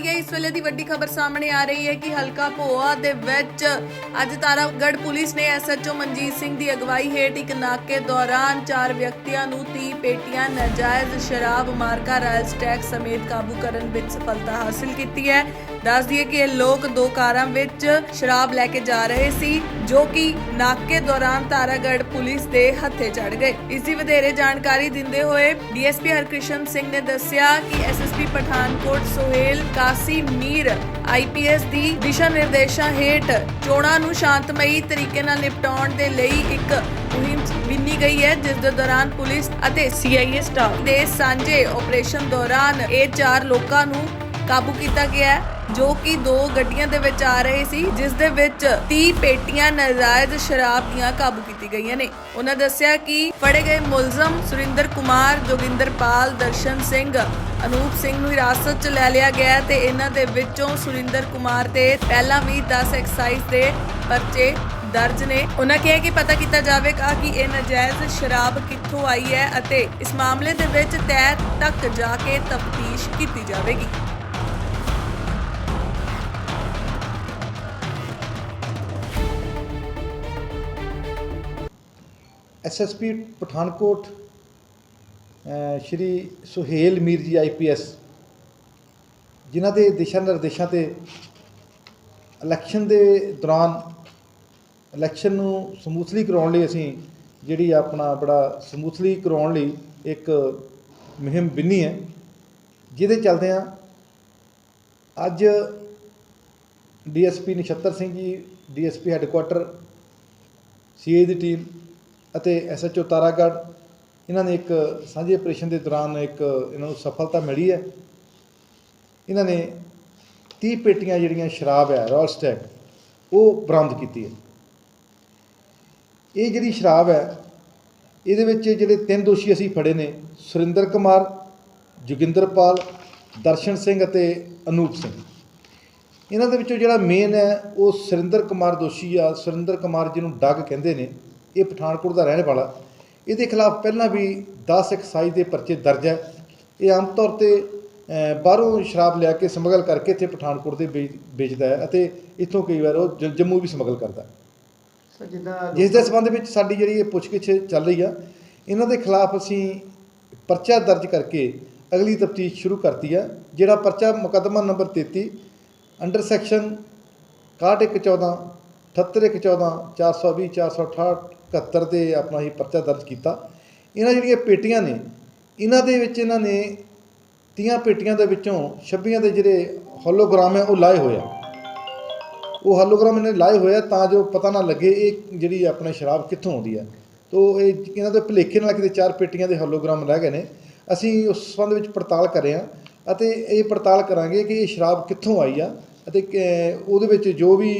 ਪੇਟੀਆਂ ਇਸ ਵੇਲੇ ਦੀ ਵੱਡੀ ਖਬਰ ਸਾਹਮਣੇ ਆ ਰਹੀ ਹੈ ਕਿ ਹਲਕਾ ਭੋਆ ਦੇ ਵਿੱਚ ਅੱਜ ਤਾਰਾਗੜ੍ਹ ਪੁਲਿਸ ਨੇ ਐਸਐਚਓ ਮਨਜੀਤ ਸਿੰਘ ਦੀ ਅਗਵਾਈ ਹੇਠ ਇੱਕ ਨਾਕੇ ਦੌਰਾਨ ਚਾਰ ਵਿਅਕਤੀਆਂ ਨੂੰ 30 ਪੇਟੀਆਂ, ਨਾਜਾਇਜ਼ ਸ਼ਰਾਬ, ਮਾਰਕਾ, ਰਾਇਲ ਸਟੈਕ ਸਮੇਤ ਕਾਬੂ ਕਰਨ ਵਿੱਚ ਸਫਲਤਾ ਹਾਸਲ ਕੀਤੀ ਹੈ। ਦੱਸ ਦਈਏ ਕਿ ਇਹ ਲੋਕ ਦੋ ਕਾਰਾਂ ਵਿੱਚ ਸ਼ਰਾਬ ਲੈ ਕੇ ਜਾ ਰਹੇ ਸੀ, ਜੋ ਕਿ ਨਾਕੇ ਦੌਰਾਨ ਤਾਰਾਗੜ੍ਹ ਪੁਲਿਸ ਦੇ ਹੱਥੇ ਚੜ ਗਏ। ਇਸ ਦੀ ਵਧੇਰੇ ਜਾਣਕਾਰੀ ਦਿੰਦੇ ਹੋਏ ਡੀਐਸਪੀ ਹਰਕ੍ਰਿਸ਼ਨ ਸਿੰਘ ਨੇ ਦੱਸਿਆ ਕਿ ਐਸਐਸਪੀ ਪਠਾਨਕੋਟ ਸੋਹੇਲ ਕਾਸੀ ਮੀਰ ਆਈਪੀਐਸ ਦੀ ਦਿਸ਼ਾ ਨਿਰਦੇਸ਼ਾਂ ਹੇਠ ਚੋਣਾਂ ਨੂੰ ਸ਼ਾਂਤਮਈ ਤਰੀਕੇ ਨਾਲ ਨਿਪਟਾਉਣ ਦੇ ਲਈ ਇੱਕ ਮੁਹਿੰਮ ਵਿੰਨੀ ਗਈ ਹੈ, ਜਿਸ ਦੇ ਦੌਰਾਨ ਪੁਲਿਸ ਅਤੇ ਸੀਆਈਏ ਸਟਾਫ ਦੇ ਸਾਂਝੇ ਆਪਰੇਸ਼ਨ ਦੌਰਾਨ ਇਹ ਚਾਰ ਲੋਕਾਂ ਨੂੰ ਕਾਬੂ ਕੀਤਾ ਗਿਆ ਹੈ। ਜੋ ਕਿ ਦੋ ਗੱਡੀਆਂ ਦੇ ਵਿੱਚ ਆ ਰਹੇ ਸੀ, ਜਿਸ ਦੇ ਵਿੱਚ 30 ਪੇਟੀਆਂ ਨਾਜਾਇਜ਼ ਸ਼ਰਾਬ ਦੀਆਂ ਕਾਬੂ ਕੀਤੀ ਗਈਆਂ ਨੇ। ਉਹਨਾਂ ਦੱਸਿਆ ਕਿ ਫੜੇ ਗਏ ਮੁਲਜ਼ਮ ਸੁਰਿੰਦਰ ਕੁਮਾਰ ਜੋਗਿੰਦਰਪਾਲ ਦਰਸ਼ਨ ਸਿੰਘ, ਅਨੂਪ ਸਿੰਘ ਨੂੰ ਹਿਰਾਸਤ 'ਚ ਲੈ ਲਿਆ ਗਿਆ ਤੇ ਇਹਨਾਂ ਦੇ ਵਿੱਚੋਂ ਸੁਰਿੰਦਰ ਕੁਮਾਰ ਤੇ ਪਹਿਲਾਂ ਵੀ 10 ਐਕਸਾਈਜ਼ ਦੇ ਪਰਚੇ ਦਰਜ ਨੇ। ਉਹਨਾਂ ਕਿਹਾ ਕਿ ਪਤਾ ਕੀਤਾ ਜਾਵੇਗਾ ਕਿ ਇਹ ਨਾਜਾਇਜ਼ ਸ਼ਰਾਬ ਕਿੱਥੋਂ ਆਈ ਹੈ ਅਤੇ ਇਸ ਮਾਮਲੇ ਦੇ ਵਿੱਚ ਤਹਿ ਤੱਕ ਜਾ ਕੇ ਤਫਤੀਸ਼ ਕੀਤੀ ਜਾਵੇਗੀ। ਐਸਐਸਪੀ ਪਠਾਨਕੋਟ ਸ਼੍ਰੀ ਸੁਹੇਲ ਮੀਰ ਜੀ ਆਈਪੀਐਸ ਜਿਨ੍ਹਾਂ ਦੇ ਦਿਸ਼ਾ ਨਿਰਦੇਸ਼ਾਂ ਤੇ ਇਲੈਕਸ਼ਨ ਦੇ ਦੌਰਾਨ ਇਲੈਕਸ਼ਨ ਨੂੰ ਸਮੂਥਲੀ ਕਰਾਉਣ ਲਈ ਅਸੀਂ ਜਿਹੜੀ ਆਪਣਾ ਬੜਾ ਸਮੂਥਲੀ ਕਰਾਉਣ ਲਈ ਇੱਕ ਮੁਹਿੰਮ ਬਿੰਨੀ ਹੈ, ਜਿਹਦੇ ਚੱਲਦੇ ਆ ਅੱਜ DSP Nachhatar Singh ji DSP headquarter CA ਦੀ ਟੀਮ ਅਤੇ ਐਸਐਚਓ ਤਾਰਾਗੜ੍ਹ, ਇਹਨਾਂ ਨੇ ਇੱਕ ਸਾਂਝੇ ਆਪਰੇਸ਼ਨ ਦੇ ਦੌਰਾਨ ਇੱਕ ਇਹਨਾਂ ਨੂੰ ਸਫਲਤਾ ਮਿਲੀ ਹੈ। ਇਹਨਾਂ ਨੇ 30 ਪੇਟੀਆਂ ਜਿਹੜੀਆਂ ਸ਼ਰਾਬ ਹੈ ਰਾਇਲ ਸਟੈਕ ਉਹ ਬਰਾਮਦ ਕੀਤੀ ਹੈ। ਇਹ ਜਿਹੜੀ ਸ਼ਰਾਬ ਹੈ, ਇਹਦੇ ਵਿੱਚ ਜਿਹੜੇ ਤਿੰਨ ਦੋਸ਼ੀ ਅਸੀਂ ਫੜੇ ਨੇ, ਸੁਰਿੰਦਰ ਕੁਮਾਰ ਜੋਗਿੰਦਰਪਾਲ ਦਰਸ਼ਨ ਸਿੰਘ ਅਤੇ ਅਨੂਪ ਸਿੰਘ। ਇਹਨਾਂ ਦੇ ਵਿੱਚੋਂ ਜਿਹੜਾ ਮੇਨ ਹੈ, ਉਹ ਸੁਰਿੰਦਰ ਕੁਮਾਰ ਦੋਸ਼ੀ ਆ। ਸੁਰਿੰਦਰ ਕੁਮਾਰ ਜਿਹਨੂੰ ਡੱਗ ਕਹਿੰਦੇ ਨੇ ਇਹ ਪਠਾਨਕੋਟ ਦਾ ਰਹਿਣ ਵਾਲਾ। ਇਹਦੇ ਖਿਲਾਫ ਪਹਿਲਾਂ ਵੀ 10 ਐਕਸਾਈਜ਼ ਦੇ ਪਰਚੇ ਦਰਜ ਹੈ। ਇਹ ਆਮ ਤੌਰ ਤੇ ਬਾਹਰੋਂ ਸ਼ਰਾਬ ਲਿਆ ਕੇ ਸਮਗਲ ਕਰਕੇ ਇੱਥੇ ਪਠਾਨਕੋਟ ਦੇ ਵੇਚ- ਵੇਚਦਾ ਹੈ ਅਤੇ ਇੱਥੋਂ ਕਈ ਵਾਰ ਉਹ ਜੰਮੂ ਵੀ ਸਮਗਲ ਕਰਦਾ। ਜਿਸ ਦੇ ਸੰਬੰਧ ਵਿੱਚ ਸਾਡੀ ਜਿਹੜੀ ਇਹ ਪੁੱਛਗਿੱਛ ਚੱਲ ਰਹੀ ਆ ਇਹਨਾਂ ਦੇ ਖਿਲਾਫ ਅਸੀਂ ਪਰਚਾ ਦਰਜ ਕਰਕੇ ਅਗਲੀ ਤਫਤੀਸ਼ ਸ਼ੁਰੂ ਕਰਤੀ ਆ ਜਿਹੜਾ ਪਰਚਾ ਮੁਕੱਦਮਾ ਨੰਬਰ 33 ਅੰਡਰ ਸੈਕਸ਼ਨ 6114 78114 420 468 71 'ਤੇ ਆਪਣਾ ਹੀ ਪਰਚਾ ਦਰਜ ਕੀਤਾ। ਇਹਨਾਂ ਜਿਹੜੀਆਂ ਪੇਟੀਆਂ ਨੇ, ਇਹਨਾਂ ਦੇ ਵਿੱਚ ਇਹਨਾਂ ਨੇ 30 ਪੇਟੀਆਂ ਦੇ ਵਿੱਚੋਂ 26 ਦੇ ਜਿਹੜੇ ਹੋਲੋਗ੍ਰਾਮ ਹੈ ਉਹ ਲਾਏ ਹੋਏ ਆ। ਉਹ ਹੋਲੋਗ੍ਰਾਮ ਇਹਨੇ ਲਾਏ ਹੋਏ ਆ ਤਾਂ ਜੋ ਪਤਾ ਨਾ ਲੱਗੇ ਇਹ ਜਿਹੜੀ ਆਪਣੇ ਸ਼ਰਾਬ ਕਿੱਥੋਂ ਆਉਂਦੀ ਹੈ ਤੋ ਇਹ ਇਹਨਾਂ ਦੇ ਭੁਲੇਖੇ ਨਾਲ ਕਿਤੇ ਚਾਰ ਪੇਟੀਆਂ ਦੇ ਹੋਲੋਗ੍ਰਾਮ ਰਹਿ ਗਏ ਨੇ। ਅਸੀਂ ਉਸ ਸੰਬੰਧ ਵਿੱਚ ਪੜਤਾਲ ਕਰ ਹਾਂ ਅਤੇ ਇਹ ਪੜਤਾਲ ਕਰਾਂਗੇ ਕਿ ਇਹ ਸ਼ਰਾਬ ਕਿੱਥੋਂ ਆਈ ਆ ਅਤੇ ਉਹਦੇ ਵਿੱਚ ਜੋ ਵੀ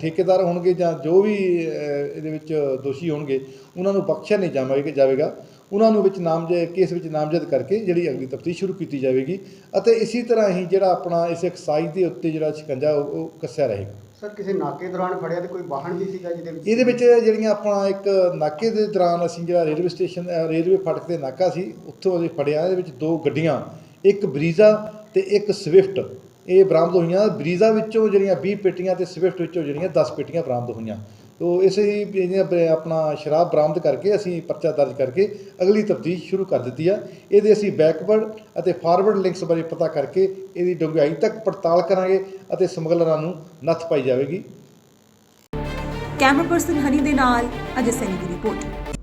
ਠੇਕੇਦਾਰ ਹੋਣਗੇ ਜਾਂ ਜੋ ਵੀ ਇਹਦੇ ਵਿੱਚ ਦੋਸ਼ੀ ਹੋਣਗੇ ਉਹਨਾਂ ਨੂੰ ਬਖਸ਼ਿਆ ਨਹੀਂ ਜਾਵੇਗਾ ਜਾਵੇਗਾ। ਉਹਨਾਂ ਨੂੰ ਵਿੱਚ ਨਾਮਜ਼ਦ ਕੇਸ ਵਿੱਚ ਨਾਮਜ਼ਦ ਕਰਕੇ ਜਿਹੜੀ ਅਗਲੀ ਤਫਤੀਸ਼ ਸ਼ੁਰੂ ਕੀਤੀ ਜਾਵੇਗੀ ਅਤੇ ਇਸੇ ਤਰ੍ਹਾਂ ਹੀ ਜਿਹੜਾ ਆਪਣਾ ਇਸ ਐਕਸਾਈਜ਼ ਦੇ ਉੱਤੇ ਜਿਹੜਾ ਸ਼ਿਕੰਜਾ ਉਹ ਕੱਸਿਆ ਰਹੇਗਾ। ਸਰ ਕਿਸੇ ਨਾਕੇ ਦੌਰਾਨ ਫੜਿਆ ਤੇ ਕੋਈ ਵਾਹਨ ਵੀ ਸੀਗਾ ਜਿਹਦੇ ਵਿੱਚ? ਇਹਦੇ ਵਿੱਚ ਜਿਹੜੀਆਂ ਆਪਣਾ ਇੱਕ ਨਾਕੇ ਦੇ ਦੌਰਾਨ ਅਸੀਂ ਜਿਹੜਾ ਰੇਲਵੇ ਸਟੇਸ਼ਨ ਰੇਲਵੇ ਫਾਟਕ ਤੇ ਨਾਕਾ ਸੀ ਉੱਥੋਂ ਅਸੀਂ ਫੜਿਆ। ਇਹਦੇ ਵਿੱਚ ਦੋ ਗੱਡੀਆਂ ਇੱਕ ਬਰੀਜ਼ਾ ਤੇ ਇੱਕ ਸਵਿਫਟ। ਇਹ ਬਰਾਮਦ ਹੋਈਆਂ। ਬਰੀਜ਼ਾ ਵਿੱਚੋਂ ਜਿਹੜੀਆਂ 20 ਪੇਟੀਆਂ ਤੇ ਸਵਿਫਟ ਵਿੱਚੋਂ ਜਿਹੜੀਆਂ 10 ਪੇਟੀਆਂ ਬਰਾਮਦ ਹੋਈਆਂ। ਤੋ ਇਸੇ ਹੀ ਆਪਣਾ ਸ਼ਰਾਬ ਬਰਾਮਦ ਕਰਕੇ ਅਸੀਂ ਪਰਚਾ ਦਰਜ ਕਰਕੇ ਅਗਲੀ ਤਫਤੀਸ਼ ਸ਼ੁਰੂ ਕਰ ਦਿੱਤੀ ਆ। ਇਹਦੇ ਅਸੀਂ ਬੈਕਵਰਡ ਅਤੇ ਫਾਰਵਰਡ ਲਿੰਕਸ ਬਾਰੇ ਪਤਾ ਕਰਕੇ ਇਹਦੀ ਡੂੰਘਾਈ ਤੱਕ ਪੜਤਾਲ ਕਰਾਂਗੇ ਅਤੇ ਸਮਗਲਰਾਂ ਨੂੰ ਨੱਥ ਪਾਈ ਜਾਵੇਗੀ। ਕੈਮਰਾ ਪਰਸਨ ਹਨੀ ਦੇ ਨਾਲ ਅਜੇ ਸੈਨੀ ਦੀ ਰਿਪੋਰਟ।